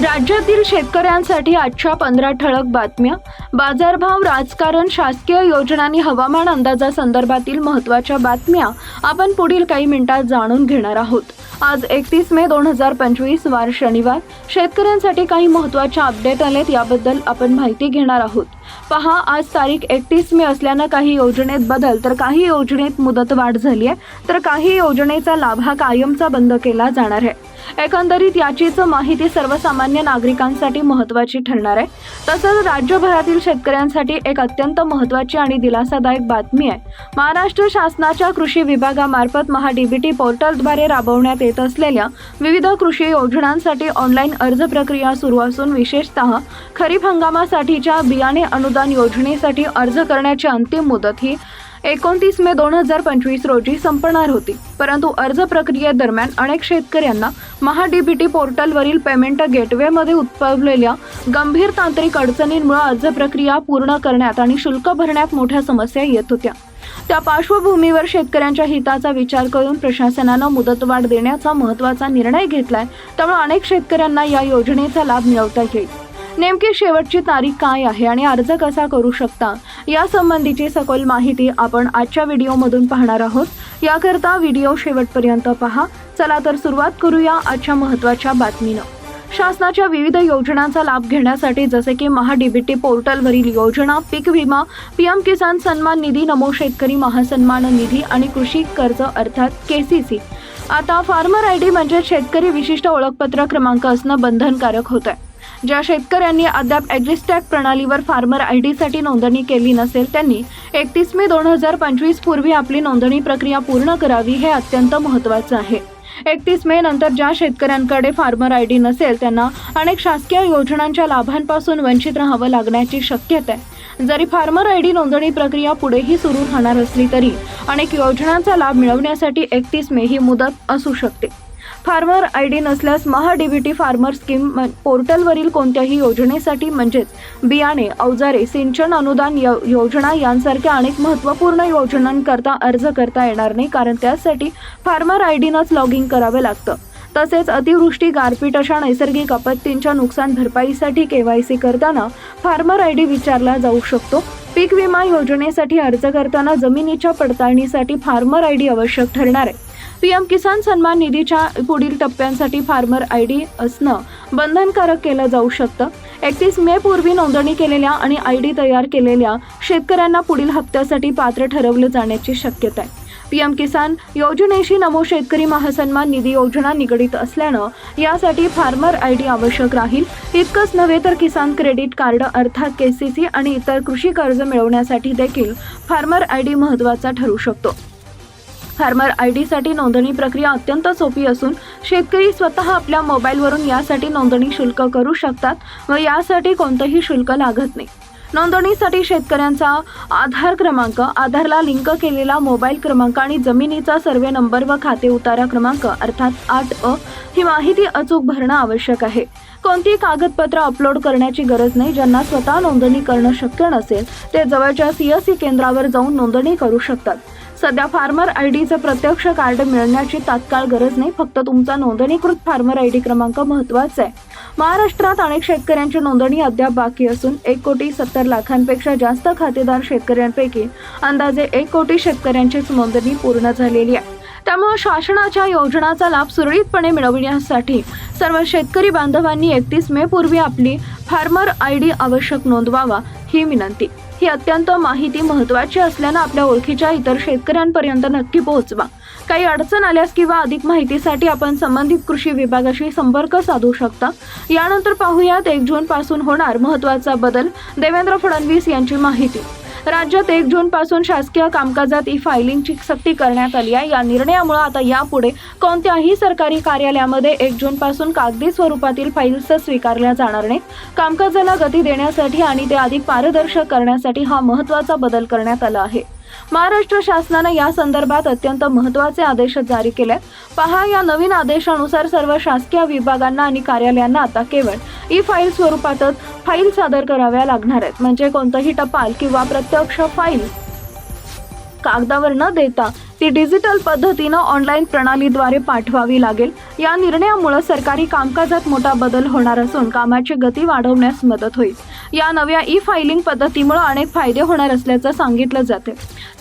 राज्यातील शेतकऱ्यांसाठी आजच्या पंधरा ठळक बातम्या. बाजारभाव राजकारण शासकीय योजना आणि हवामान अंदाजासंदर्भातील महत्त्वाच्या बातम्या आपण पुढील काही मिनिटात जाणून घेणार आहोत. आज एकतीस मे दोन हजार पंचवीस वार शनिवार. शेतकऱ्यांसाठी काही महत्त्वाच्या अपडेट आलेत याबद्दल आपण माहिती घेणार आहोत. पहा आज तारीख एकतीस मे असल्यानं काही योजनेत बदल तर काही योजनेत मुदतवाढ झाली आहे तर काही योजनेचा लाभ हा कायमचा बंद केला जाणार आहे. एकंदरीत याचीच माहिती सर्वसामान्य नागरिकांसाठी महत्त्वाची ठरणार आहे. तसंच राज्यभरातील शेतकऱ्यांसाठी एक अत्यंत महत्त्वाची आणि दिलासादायक बातमी आहे. महाराष्ट्र शासनाच्या कृषी विभागामार्फत महाडीबीटी पोर्टलद्वारे राबवण्यात येत असलेल्या विविध कृषी योजनांसाठी ऑनलाईन अर्ज प्रक्रिया सुरू असून विशेषतः खरीप हंगामासाठीच्या बियाणे अनुदान योजनेसाठी अर्ज करण्याची अंतिम मुदत ही एकोणतीस मे दोन हजार पंचवीस रोजी संपणार होती. परंतु अर्ज प्रक्रियेदरम्यान अनेक शेतकऱ्यांना महाडीबीटी पोर्टलवरील पेमेंट गेटवेमध्ये उद्भवलेल्या गंभीर तांत्रिक अडचणींमुळे अर्ज प्रक्रिया पूर्ण करण्यात आणि शुल्क भरण्यात मोठ्या समस्या येत होत्या. त्या पार्श्वभूमीवर शेतकऱ्यांच्या हिताचा विचार करून प्रशासनानं मुदतवाढ देण्याचा महत्त्वाचा निर्णय घेतलाय त्यामुळे अनेक शेतकऱ्यांना या योजनेचा लाभ मिळवता येईल. नेमकी शेवटची तारीख काय आहे आणि अर्ज कसा करू शकता? यासंबंधीची सखोल माहिती आपण आजच्या व्हिडिओमधून पाहणार आहोत. याकरता व्हिडिओ शेवटपर्यंत पहा. चला तर सुरुवात करूया आजच्या महत्त्वाच्या बातमीनं. शासनाच्या विविध योजनांचा लाभ घेण्यासाठी जसे की महाडीबीटी पोर्टलवरील योजना पीक विमा पीएम किसान सन्मान निधी नमो शेतकरी महासन्मान निधी आणि कृषी कर्ज अर्थात केसीसी आता फार्मर आय डी म्हणजे शेतकरी विशिष्ट ओळखपत्र क्रमांक असणं बंधनकारक होत आहे ज्या शेतकऱ्यांनी अद्याप ॲग्रिस्टॅक प्रणालीवर फार्मर आय डीसाठी नोंदणी केली नसेल त्यांनी एकतीस मे दोन हजार पंचवीस पूर्वी आपली नोंदणी प्रक्रिया पूर्ण करावी हे अत्यंत महत्त्वाचं आहे. एकतीस मे नंतर ज्या शेतकऱ्यांकडे फार्मर आय डी नसेल त्यांना अनेक शासकीय योजनांच्या लाभांपासून वंचित राहावं लागण्याची शक्यता आहे. जरी फार्मर आय डी नोंदणी प्रक्रिया पुढेही सुरू राहणार असली तरी अनेक योजनांचा लाभ मिळवण्यासाठी एकतीस मे ही मुदत असू शकते. फार्मर आय डी नसल्यास महाडीबीटी फार्मर स्कीम पोर्टलवरील कोणत्याही योजनेसाठी म्हणजेच बियाणे अवजारे सिंचन अनुदान यो- योजना यांसारख्या अनेक महत्त्वपूर्ण योजनांकरता अर्ज करता येणार नाही कारण त्यासाठी फार्मर आय डीनंच लॉग इन करावं लागतं. तसेच अतिवृष्टी गारपीट अशा नैसर्गिक आपत्तींच्या नुकसान भरपाईसाठी केवायसी करताना फार्मर आय डी विचारला जाऊ शकतो. पीक विमा योजनेसाठी अर्ज करताना जमिनीच्या पडताळणीसाठी फार्मर आय डी आवश्यक ठरणार आहे. पीएम किसान सन्मान निधीच्या पुढील टप्प्यांसाठी फार्मर आय डी असणं बंधनकारक केलं जाऊ शकतं. एकतीस मे पूर्वी नोंदणी केलेल्या आणि आय डी तयार केलेल्या शेतकऱ्यांना पुढील हप्त्यासाठी पात्र ठरवलं जाण्याची शक्यता आहे. पीएम किसान योजनेशी नमो शेतकरी महासन्मान निधी योजना निगडीत असल्यानं यासाठी फार्मर आय डी आवश्यक राहील. इतकंच नव्हे तर किसान क्रेडिट कार्ड अर्थात के सी सी आणि इतर कृषी कर्ज मिळवण्यासाठी देखील फार्मर आय डी महत्त्वाचा ठरू शकतो. फार्मर आय डीसाठी नोंदणी प्रक्रिया अत्यंत सोपी असून शेतकरी स्वतः आपल्या मोबाईलवरून यासाठी नोंदणी शुल्क करू शकतात व यासाठी कोणतंही शुल्क लागत नाही. नोंदणीसाठी शेतकऱ्यांचा आधार क्रमांक आधारला लिंक केलेला मोबाईल क्रमांक आणि जमिनीचा सर्वे नंबर व खाते उतारा क्रमांक अर्थात आठ अ ही माहिती अचूक भरणं आवश्यक आहे. कोणती कागदपत्र अपलोड करण्याची गरज नाही. ज्यांना स्वतः नोंदणी करणं शक्य नसेल ते जवळच्या सीएससी केंद्रावर जाऊन नोंदणी करू शकतात. सध्या फार्मर आय डीचं प्रत्यक्ष कार्ड मिळण्याची तात्काळ गरज नाही. फक्त तुमचा नोंदणीकृत फार्मर आय डी क्रमांक महत्त्वाचा आहे. महाराष्ट्रात अनेक शेतकऱ्यांची नोंदणी अद्याप बाकी असून एक कोटी सत्तर लाखांपेक्षा जास्त खातेदार शेतकऱ्यांपैकी अंदाजे एक कोटी शेतकऱ्यांचीच नोंदणी पूर्ण झालेली आहे. त्यामुळे शासनाच्या योजनाचा लाभ सुरळीतपणे मिळविण्यासाठी सर्व शेतकरी बांधवांनी एकतीस मे पूर्वी आपली फार्मर आय डी आवश्यक नोंदवावा ही विनंती. ही अत्यंत माहिती महत्त्वाची असल्यानं आपल्या ओळखीच्या इतर शेतकऱ्यांपर्यंत नक्की पोहोचवा. काही अडचण आल्यास किंवा अधिक माहितीसाठी आपण संबंधित कृषी विभागाशी संपर्क साधू शकता. यानंतर पाहूयात एक जून पासून होणार महत्त्वाचा बदल. देवेंद्र फडणवीस यांची माहिती. राज्यात एक जून पासून शासकीय कामकाजात ई फायलिंगची सक्ती करण्यात आली आहे. या निर्णयामुळे आता यापुढे कोणत्याही सरकारी कार्यालयामध्ये एक जून पासून कागदी स्वरूपातील फाईल्स स्वीकारल्या जाणार नाहीत. कामकाजाला गती देण्यासाठी आणि ते अधिक पारदर्शक करण्यासाठी हा महत्त्वाचा बदल करण्यात आला आहे. महाराष्ट्र शासनानं या संदर्भात अत्यंत महत्त्वाचे आदेश जारी केले. पहा या नवीन आदेशानुसार सर्व शासकीय विभागांना आणि कार्यालयांना आता केवळ ई फाईल स्वरूपातच फाईल सादर कराव्या लागणार आहेत. म्हणजे कोणतंही टपाल किंवा प्रत्यक्ष फाईल कागदावर न देता ती डिजिटल पद्धतीनं ऑनलाईन प्रणालीद्वारे पाठवावी लागेल. या निर्णयामुळे सरकारी कामकाजात मोठा बदल होणार असून कामाची गती वाढवण्यास मदत होईल. या नव्या ई फायलिंग पद्धतीमुळे अनेक फायदे होणार असल्याचं सांगितलं जाते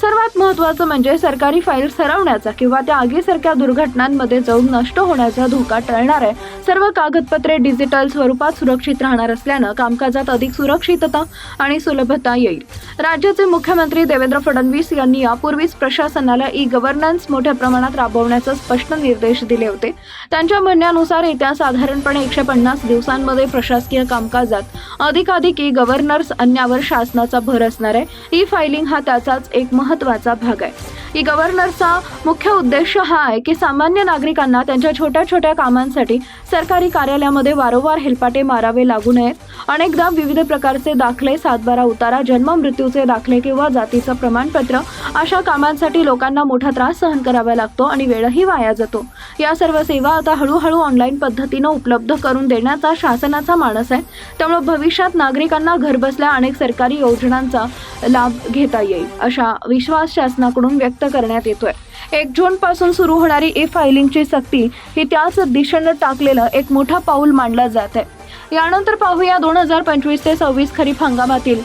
सर्वात महत्त्वाचं म्हणजे सरकारी फाईल सरवण्याचा किंवा त्या आगीसारख्या दुर्घटनांमध्ये जाऊन नष्ट होण्याचा धोका टळणार आहे सर्व कागदपत्रे डिजिटल स्वरूपात सुरक्षित राहणार असल्यानं कामकाजात अधिक सुरक्षितता आणि सुलभता येईल. राज्याचे मुख्यमंत्री देवेंद्र फडणवीस यांनी यापूर्वीच प्रशासनाला ई गव्हर्नन्स मोठ्या प्रमाणात राबवण्याचे स्पष्ट निर्देश दिले होते. त्यांच्या म्हणण्यानुसार येत्या साधारणपणे एकशे पन्नास दिवसांमध्ये प्रशासकीय कामकाजात अधिकाधिक ई गव्हर्नर्स आणण्यावर शासनाचा भर असणार आहे. ई फायलिंग हा त्याचाच एक महत्त्वाचा भाग आहे. ई गव्हर्नरचा मुख्य उद्देश हा आहे की सामान्य नागरिकांना त्यांच्या छोट्या छोट्या कामांसाठी सरकारी कार्यालयामध्ये वारंवार हेलपाटे मारावे लागू नयेत. अनेकदा विविध प्रकारचे दाखले सातबारा उतारा जन्म मृत्यूचे दाखले किंवा जातीचं प्रमाणपत्र अशा कामांसाठी लोकांना मोठा त्रास सहन करावा लागतो आणि वेळही वाया जातो. या सर्व सेवा आता हळूहळू ऑनलाईन पद्धतीनं उपलब्ध करून देण्याचा शासनाचा मानस आहे. त्यामुळे भविष्यात नागरिकांना घरबसल्या अनेक सरकारी योजनांचा लाभ घेता येईल अशा विश्वास शासनाकडून व्यक्त करण्यात येतोय. एक जून पासून सुरू होणारी ई फायलिंगची सक्ती ही त्याच दिशेनं टाकलेलं एक मोठा पाऊल मानला जात आहे. यानंतर पाहूया दोन हजार पंचवीस ते सव्वीस खरीप हंगामातील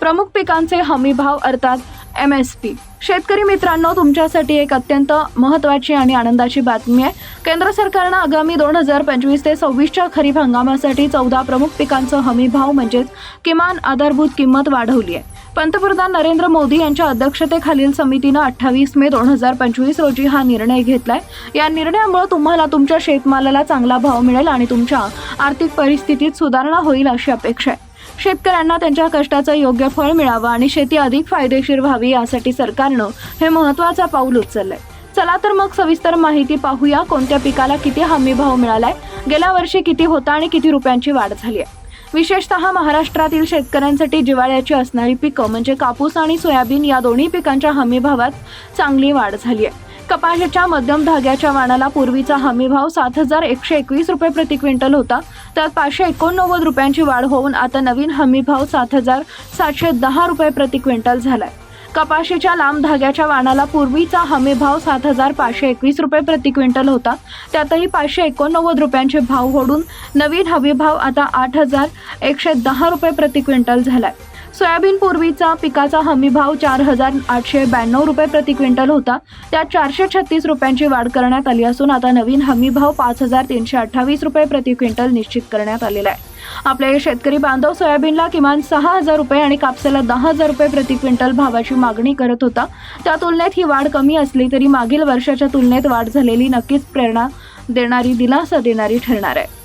प्रमुख पिकांचे हमी भाव अर्थात एम एस पी शेतकरी मित्रांनो तुमच्यासाठी एक अत्यंत महत्त्वाची आणि आनंदाची बातमी आहे. केंद्र सरकारनं आगामी दोन हजार पंचवीस ते सव्वीसच्या खरीप हंगामासाठी चौदा प्रमुख पिकांचं हमी भाव म्हणजेच किमान आधारभूत किंमत वाढवली आहे. पंतप्रधान नरेंद्र मोदी यांच्या अध्यक्षतेखालील समितीनं अठ्ठावीस मे दोन हजार पंचवीस रोजी हा निर्णय घेतलाय. या निर्णयामुळे तुम्हाला तुमच्या शेतमालाला चांगला भाव मिळेल आणि तुमच्या आर्थिक परिस्थितीत सुधारणा होईल अशी अपेक्षा आहे. शेतकऱ्यांना त्यांच्या कष्टाचं योग्य फळ मिळावं आणि शेती अधिक फायदेशीर व्हावी यासाठी सरकारनं हे महत्वाचं पाऊल उचललंय. चला तर मग सविस्तर माहिती पाहूया कोणत्या पिकाला किती हमी भाव मिळालाय गेल्या वर्षी किती होता आणि किती रुपयांची वाढ झाली आहे. विशेषतः महाराष्ट्रातील शेतकऱ्यांसाठी जिवाळ्याची असणारी पिकं म्हणजे कापूस आणि सोयाबीन या दोन्ही पिकांच्या हमी भावात चांगली वाढ झाली आहे. कपाशीच्या मध्यम धाग्याच्या वाणाला पूर्वीचा हमी भाव सात हजार एकशे एकवीस रुपये प्रति क्विंटल होता. त्यात पाचशे एकोणनव्वद रुपयांची वाढ होऊन आता नवीन हमी भाव सात हजार सातशे दहा रुपये प्रति क्विंटल झालाय. कपाशीच्या लांब धाग्याच्या वाणाला पूर्वीचा हमी भाव सात हजार पाचशे एकवीस रुपये प्रति क्विंटल होता. त्यातही पाचशे एकोणनव्वद रुपयांचे भाव होडून नवीन हमी भाव आता आठ हजार एकशे दहा रुपये प्रति क्विंटल झालाय. सोयाबीन पूर्वीचा पिकाचा हमी भाव चार हजार आठशे ब्याण्णव रुपये प्रति क्विंटल होता. त्यात चारशे छत्तीस रुपयांची वाढ करण्यात आली असून आता नवीन हमी भाव पाच हजार तीनशे अठ्ठावीस रुपये प्रति क्विंटल निश्चित करण्यात आलेला आहे. आपले शेतकरी बांधव सोयाबीनला किमान सहा हजार रुपये आणि कापसाला दहा हजार रुपये प्रति क्विंटल भावाची मागणी करत होता. त्या तुलनेत ही वाढ कमी असली तरी मागील वर्षाच्या तुलनेत वाढ झालेली नक्कीच प्रेरणा देणारी दिलासा देणारी ठरणार आहे.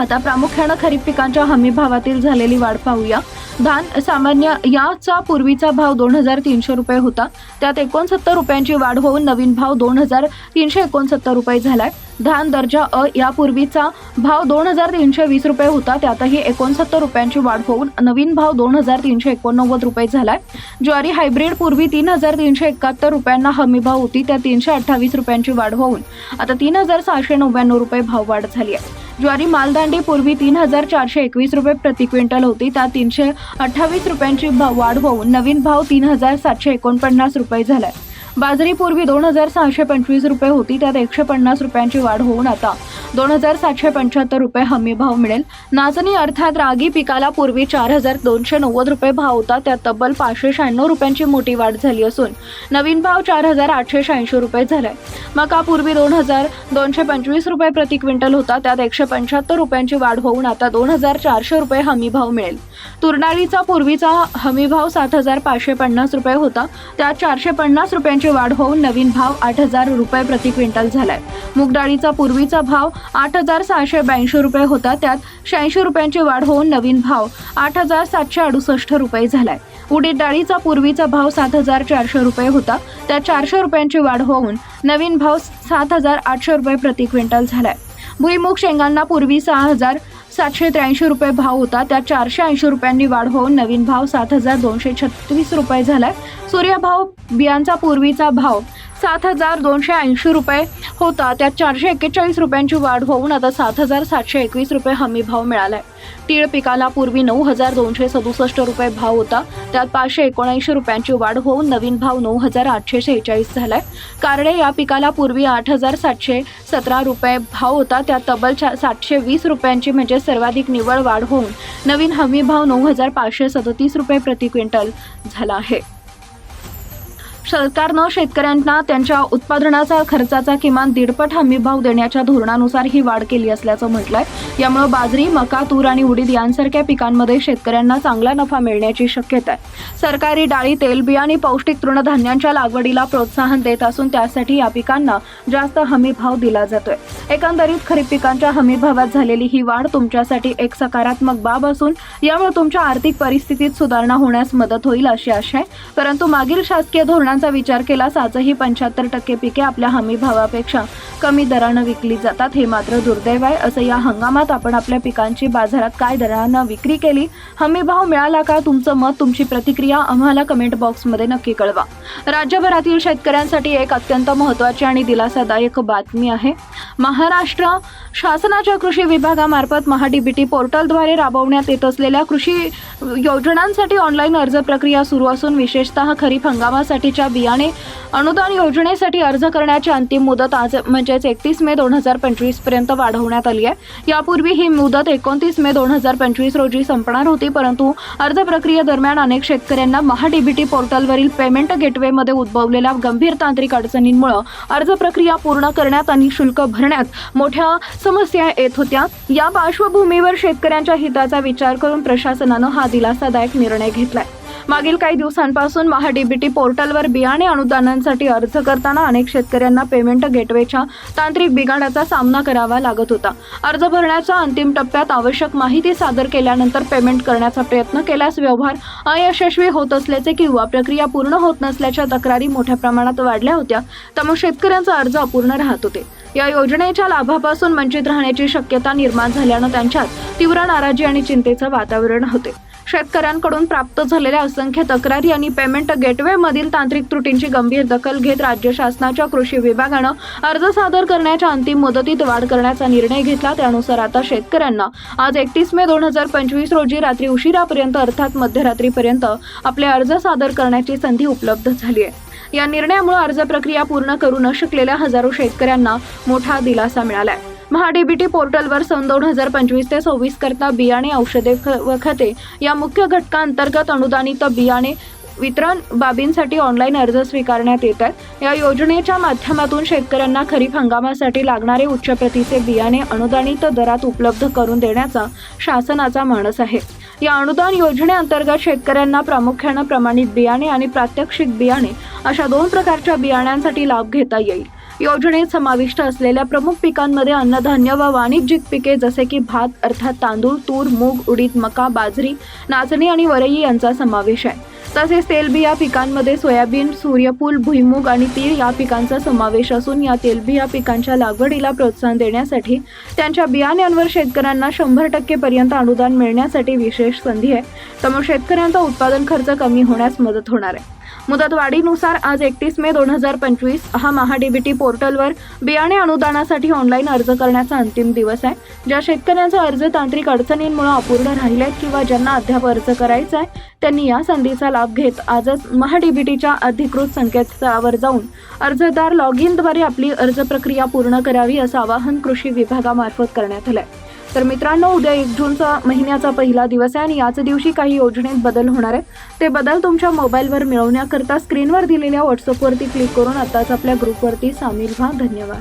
आता प्रामुख्यानं खरीप पिकांच्या हमी भावातील झालेली वाढ पाहूया. धान सामान्य याचा पूर्वीचा भाव दोन हजार तीनशे रुपये होता. त्यात एकोणसत्तर रुपयांची वाढ होऊन नवीन भाव दोन हजार तीनशे एकोणसत्तर रुपये झालाय. धान दर्जा अ यापूर्वीचा भाव दोन हजार तीनशे वीस रुपये होता. त्यातही एकोणसत्तर रुपयांची वाढ होऊन नवीन भाव दोन हजार तीनशे एकोणनव्वद रुपये झालाय. ज्वारी हायब्रिड पूर्वी तीन हजार तीनशे एकाहत्तर रुपयांना हमी भाव होती. त्या तीनशे अठ्ठावीस रुपयांची वाढ होऊन आता तीन हजार सहाशे नव्याण्णव रुपये भाव वाढ झाली आहे. ज्वारी मालदांडी पूर्वी तीन हजार चारशे एकवीस रुपये प्रति क्विंटल होती. त्या तीनशे अठ्ठावीस रुपयांची भाव वाढ होऊन नवीन भाव तीन हजार सातशे एकोणपन्नास रुपये झालाय. बाजरी पूर्वी दोन हजार सहाशे पंचवीस रुपये होती. त्यात एकशे पन्नास रुपयांची वाढ होऊन आता दोन हजार सातशे पंच्याहत्तर रुपये हमी भाव मिळेल. नाचणी अर्थात रागी पिकाला पूर्वी चार हजार दोनशे नव्वद रुपये भाव होता. त्यात तब्बल पाचशे शहाण्णव रुपयांची मोठी वाढ झाली असून नवीन भाव चार हजार आठशे शहाऐंशी रुपये झालाय मका पूर्वी दोन हजार दोनशे पंचवीस रुपये प्रति क्विंटल होता. त्यात एकशे पंच्याहत्तर रुपयांची वाढ होऊन आता दोन हजार चारशे रुपये हमी भाव मिळेल. तुरडाळीचा पूर्वीचा हमी भाव सात हजार पाचशे पन्नास रुपये होता. त्यात चारशे पन्नास रुपयांची वाढ होऊन नवीन भाव आठ हजार रुपये प्रति क्विंटल झालाय. मूग डाळीचा पूर्वीचा भाव आठ हजार सहाशे ब्याऐंशी रुपये होता. त्यात शहाऐंशी रुपयांची वाढ होऊन नवीन भाव आठ हजार सातशे अडुसष्ट रुपये झालाय. उडीद डाळीचा पूर्वीचा भाव सात हजार चारशे रुपये होता. त्यात चारशे रुपयांची वाढ होऊन नवीन भाव सात हजार आठशे रुपये प्रति क्विंटल झालाय. भुईमुग शेंगांना पूर्वी सहा हजार सातशे त्र्याऐंशी रुपये भाव होता. त्यात चारशे ऐंशी रुपयांनी वाढ होऊन नवीन भाव सात हजार दोनशे छत्तीस रुपये झालाय. सूर्यभाव बियांचा पूर्वीचा भाव सात हजार दोनशे ऐंशी रुपये होता. त्यात चारशे एक्केचाळीस रुपयांची वाढ होऊन आता सात हजार सातशे एकवीस रुपये हमी भाव मिळालाय. तीळ पिकाला पूर्वी नऊ हजार दोनशे सदुसष्ट रुपये भाव होता. त्यात पाचशे एकोणऐंशी रुपयांची वाढ होऊन नवीन भाव नऊ हजार आठशे शेहेचाळीस झालाय. कारडे या पिकाला पूर्वी आठ हजार सातशे सतरा रुपये भाव होता. त्यात तब्बल सातशे वीस रुपयांची म्हणजे सर्वाधिक निव्वळ वाढ होऊन नवीन हमी भाव नऊ हजार पाचशे सदतीस रुपये प्रति क्विंटल झाला आहे. सरकारनं शेतकऱ्यांना त्यांच्या उत्पादनाचा खर्चाचा किमान दीडपट हमी भाव देण्याच्या धोरणानुसार ही वाढ केली असल्याचं म्हटलंय. यामुळे बाजरी मका तूर आणि उडीद यांसारख्या पिकांमध्ये शेतकऱ्यांना चांगला नफा मिळण्याची शक्यता आहे. सरकारी डाळी तेलबिया आणि पौष्टिक तृणधान्यांच्या लागवडीला प्रोत्साहन देत असून त्यासाठी या पिकांना जास्त हमी भाव दिला जातोय. एकंदरीत खरीप पिकांच्या हमी भावात झालेली ही वाढ तुमच्यासाठी एक सकारात्मक बाब असून यामुळे तुमच्या आर्थिक परिस्थितीत सुधारणा होण्यास मदत होईल अशी आशा आहे. परंतु मागील शासकीय धोरणांचा विचार केला आजही पंच्याहत्तर टक्के पिके आपल्या हमी भावापेक्षा कमी दरानं विकली जातात. हे मात्र दुर्दैव आहे. असं या हंगामात आपण आपल्या पिकांची बाजारात काय दरानं विक्री केली हमी भाव मिळाला का तुमचं मत तुमची प्रतिक्रिया आम्हाला कमेंट बॉक्समध्ये नक्की कळवा. राज्यभरातील शेतकऱ्यांसाठी एक अत्यंत महत्त्वाची आणि दिलासादायक बातमी आहे. महाराष्ट्र शासनाच्या कृषी विभागामार्फत महाडीबीटी पोर्टलद्वारे राबवण्यात येत असलेल्या कृषी योजनांसाठी ऑनलाईन अर्ज प्रक्रिया सुरू असून विशेषतः खरीप हंगामासाठीच्या बियाणे अनुदान योजनेसाठी अर्ज करण्याची अंतिम मुदत आज म्हणजेच एकतीस मे दोन हजार पंचवीसपर्यंत वाढवण्यात आली आहे. यापूर्वी ही मुदत एकोणतीस मे दोन हजार पंचवीस रोजी संपणार होती परंतु अर्ज प्रक्रियेदरम्यान अनेक शेतकऱ्यांना महाडीबीटी पोर्टलवरील पेमेंट गेटवेमध्ये उद्भवलेल्या गंभीर तांत्रिक अडचणींमुळे अर्ज प्रक्रिया पूर्ण करण्यात आणि शुल्क भरण्यात मोठ्या समस्या येत होत्या. या पार्श्वभूमीवर शेतकऱ्यांच्या हिताचा विचार करून प्रशासनानं हा दिलासादायक निर्णय घेतलाय. मागील काही दिवसांपासून महाडीबीटी पोर्टलवर बियाणे अनुदानांसाठी अर्ज करताना अनेक शेतकऱ्यांना पेमेंट गेटवेच्या तांत्रिक बिघाडाचा सामना करावा लागत होता. अर्ज भरण्याच्या अंतिम टप्प्यात आवश्यक माहिती सादर केल्यानंतर पेमेंट करण्याचा प्रयत्न केल्यास व्यवहार अयशस्वी होत असल्याचे किंवा प्रक्रिया पूर्ण होत नसल्याच्या तक्रारी मोठ्या प्रमाणात वाढल्या होत्या. त्यामुळे शेतकऱ्यांचा अर्ज अपूर्ण राहत होते. या योजनेच्या लाभापासून वंचित राहण्याची शक्यता निर्माण झाल्यानं त्यांच्यात तीव्र नाराजी आणि चिंतेचं वातावरण होते. शेतकऱ्यांकडून प्राप्त झालेल्या असंख्य तक्रारी आणि पेमेंट गेटवेमधील तांत्रिक त्रुटींची गंभीर दखल घेत राज्य शासनाच्या कृषी विभागानं अर्ज सादर करण्याच्या अंतिम मुदतीत वाढ करण्याचा निर्णय घेतला. त्यानुसार आता शेतकऱ्यांना आज एकतीस मे दोन हजार पंचवीस रोजी रात्री उशिरापर्यंत अर्थात मध्यरात्रीपर्यंत आपले अर्ज सादर करण्याची संधी उपलब्ध झाली आहे. या निर्णयामुळे अर्ज प्रक्रिया पूर्ण करू न शकलेल्या हजारो शेतकऱ्यांना मोठा दिलासा मिळालाय. महाडीबीटी पोर्टलवर सन दोन हजार पंचवीस ते सव्वीस करता बियाणे औषधे ख- व खते या मुख्य घटकांतर्गत अनुदानित बियाणे वितरण बाबींसाठी ऑनलाईन अर्ज स्वीकारण्यात येत आहेत. या योजनेच्या माध्यमातून शेतकऱ्यांना खरीप हंगामासाठी लागणारे उच्च प्रतीचे बियाणे अनुदानित दरात उपलब्ध करून देण्याचा शासनाचा मानस आहे. या अनुदान योजनेअंतर्गत शेतकऱ्यांना प्रामुख्यानं प्रमाणित बियाणे आणि प्रात्यक्षिक बियाणे अशा दोन प्रकारच्या बियाण्यांसाठी लाभ घेता येईल. योजनेत समाविष्ट असलेल्या प्रमुख पिकांमध्ये अन्नधान्य व वाणिज्यिक पिके जसे की भात अर्थात तांदूळ तूर मूग उडीद मका बाजरी नाचणी आणि वरई यांचा समावेश आहे. तसेच तेलबिया पिकांमध्ये सोयाबीन सूर्यफूल भुईमूग आणि तीळ या पिकांचा समावेश असून या तेलबिया पिकांच्या लागवडीला प्रोत्साहन देण्यासाठी त्यांच्या बियाण्यांवर शेतकऱ्यांना शंभर टक्केपर्यंत अनुदान मिळण्यासाठी विशेष संधी आहे. त्यामुळे शेतकऱ्यांचा उत्पादन खर्च कमी होण्यास मदत होणार आहे. मुदतवाढीनुसार आज एकतीस मे दोन हजार पंचवीस हा महाडीबीटी पोर्टलवर बियाणे अनुदानासाठी ऑनलाईन अर्ज करण्याचा अंतिम दिवस आहे. ज्या शेतकऱ्यांचा अर्ज तांत्रिक अडचणींमुळे अपूर्ण राहिले किंवा ज्यांना अद्याप अर्ज करायचा आहे त्यांनी या संधीचा लाभ घेत आजच महाडीबीटीच्या अधिकृत संकेतस्थळावर जाऊन अर्जदार लॉग इनद्वारे आपली अर्ज प्रक्रिया पूर्ण करावी असं आवाहन कृषी विभागामार्फत करण्यात आलं आहे तर मित्रांनो उद्या एक जूनचा महिन्याचा पहिला दिवस आहे आणि याच दिवशी काही योजनेत बदल होणार आहे ते बदल तुमच्या मोबाईलवर मिळवण्याकरता स्क्रीनवर दिलेल्या व्हॉट्सअपवरती क्लिक करून आताच आपल्या ग्रुपवरती सामील व्हा. धन्यवाद.